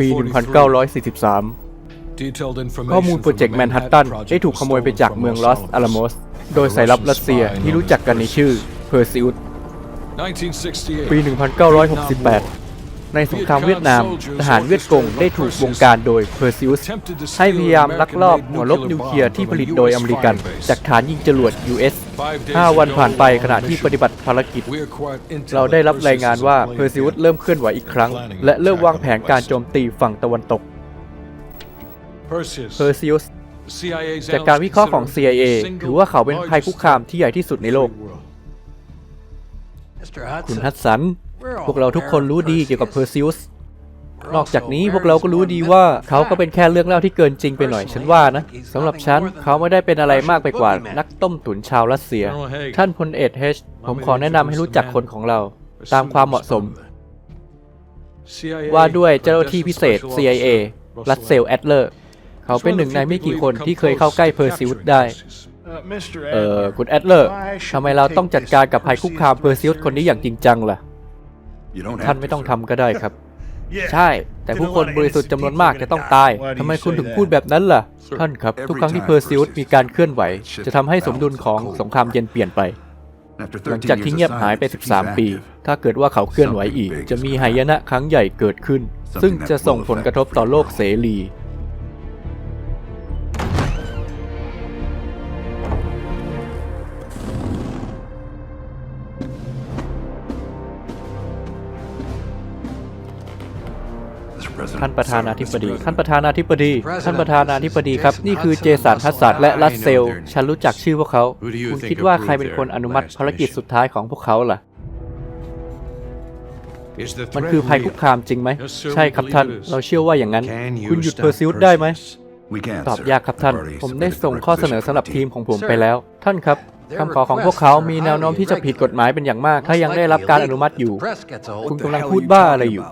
ปี 1943 ข้อมูลโปรเจกต์แมนฮัตตันได้ถูกขโมยไปจากเมืองลอสอาลาโมสโดยสายลับรัสเซียที่รู้จักกันในชื่อเพอร์ซิอุสปี 1968 ในสงครามเวียดนาม ทหารเวียดกงได้ถูกบงการโดยเพอร์ซิอุสให้พยายามลักลอบหัวลบนิวเคลียร์ที่ผลิตโดยอเมริกัน จากฐานยิงจรวด US 5 วันผ่านไปขณะที่ปฏิบัติภารกิจ เราได้รับรายงานว่าเพอร์ซิอุสเริ่มเคลื่อนไหวอีกครั้ง และเริ่มวางแผนการโจมตีฝั่งตะวันตกเพอร์ซิอุสจากการวิเคราะห์ของ CIA ถือว่าเขาเป็นภัยคุกคามที่ใหญ่ที่สุดในโลก คุณฮัตสัน พวกเราทุกคนรู้ดีเกี่ยวกับเพอร์ซิอุส นอกจากนี้พวกเราก็รู้ดีว่าเขาก็เป็นแค่เรื่องเล่าที่เกินจริงไปหน่อยฉันว่านะสำหรับฉันเขาไม่ได้เป็นอะไรมากไปกว่านักต้มตุ๋นชาวรัสเซีย ท่านพลเอกเฮชผมขอแนะนำให้รู้จักคนของเรา ตามความเหมาะสม ว่าด้วยเจ้าหน้าที่พิเศษ CIA รัสเซลแอดเลอร์เขาเป็นหนึ่งในไม่กี่คนที่เคยเข้าใกล้เพอร์ซิอุสได้เอ่อคุณแอดเลอร์ทำไมเราต้องจัดการกับภัยคุกคามเพอร์ซิอุสคนนี้อย่างจริงจังล่ะท่านไม่ต้องทำก็ได้ครับ ใช่ แต่ผู้คนบริสุทธิ์จำนวนมากจะต้องตายทำไมคุณถึงพูดแบบนั้นล่ะ ท่านครับ ทุกครั้งที่เพอร์ซิอุสมีการเคลื่อนไหว จะทำให้สมดุลของสงครามเย็นเปลี่ยนไป หลังจากที่เงียบหายไป 13 ปี ถ้าเกิดว่าเขาเคลื่อนไหวอีก จะมีหายนะครั้งใหญ่เกิดขึ้น ซึ่งจะส่งผลกระทบต่อโลกเสรี ท่านประธานาธิบดี ท่านประธานาธิบดี ท่านประธานาธิบดีครับ นี่คือเจสันฮัสสันและรัสเซล ฉันรู้จักชื่อพวกเขา คุณคิดว่าใครเป็นคนอนุมัติภารกิจสุดท้ายของพวกเขาล่ะ มันคือภัยคุกคามจริงไหม ใช่ครับท่าน เราเชื่อว่าอย่างนั้น คุณหยุดเพอร์ซิวได้ไหม ตอบยากครับท่าน ผมได้ส่งข้อเสนอสำหรับทีมของผมไปแล้ว ท่านครับคำขอของพวกเขามีแนวโน้มที่จะผิดกฎหมายเป็นอย่างมาก ถ้ายังได้รับการอนุมัติอยู่ คุณกำลังพูดบ้าอะไรอยู่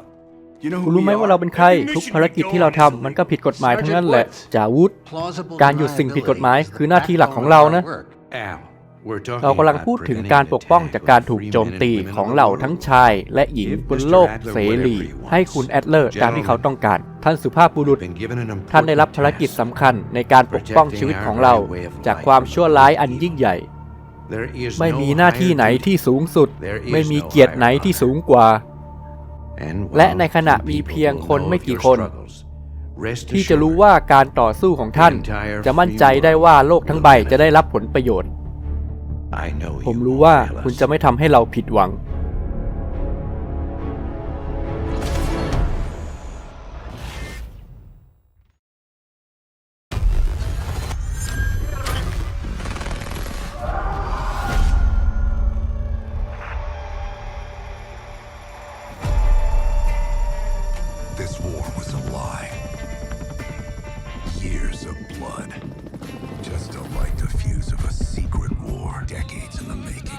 คุณรู้ไหมว่าเราเป็นใคร ทุกภารกิจที่เราทำมันก็ผิดกฎหมายทั้งนั้นแหละจาวุธ การหยุดสิ่งผิดกฎหมายคือหน้าที่หลักของเรานะ เรากำลังพูดถึงการปกป้องจากการถูกโจมตีของเหล่าทั้งชาย และหญิงบนโลกเสรี ให้คุณแอดเลอร์ตามที่เขาต้องการ ท่านสุภาพบุรุษ ท่านได้รับภารกิจสำคัญในการปกป้องชีวิตของเรา จากความชั่วร้ายอันยิ่งใหญ่ไม่มีหน้าที่ไหนที่สูงสุด ไม่มีเกียรติไหนที่สูงกว่า และในขณะมีเพียงคนไม่กี่คน ที่จะรู้ว่าการต่อสู้ของท่าน จะมั่นใจได้ว่าโลกทั้งใบจะได้รับผลประโยชน์ ผมรู้ว่าคุณจะไม่ทำให้เราผิดหวัง of blood. Just a light the fuse of a secret war. Decades in the making.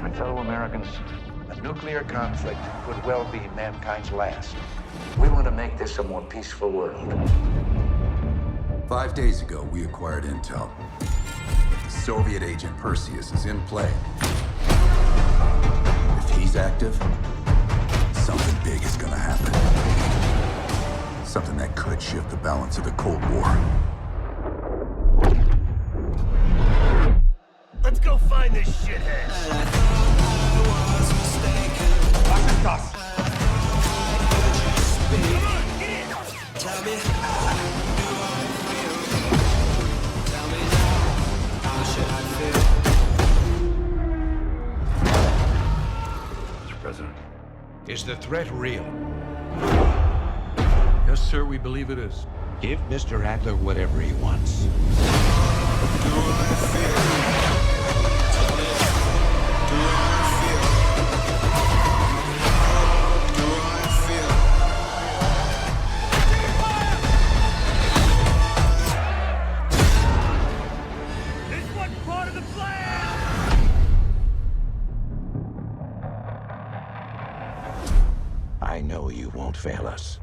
My fellow Americans, a nuclear conflict could well be mankind's last. We want to make this a more peaceful world. Five days ago, we acquired intel. The Soviet agent Perseus is in play. If he's active, something big is gonna happen. Something that could shift the balance of the Cold War. Let's go find this shithead. Come on, get in. President, is the threat real? Yes, sir, we believe it is. Give Mr. Adler whatever he wants. I know you won't fail us.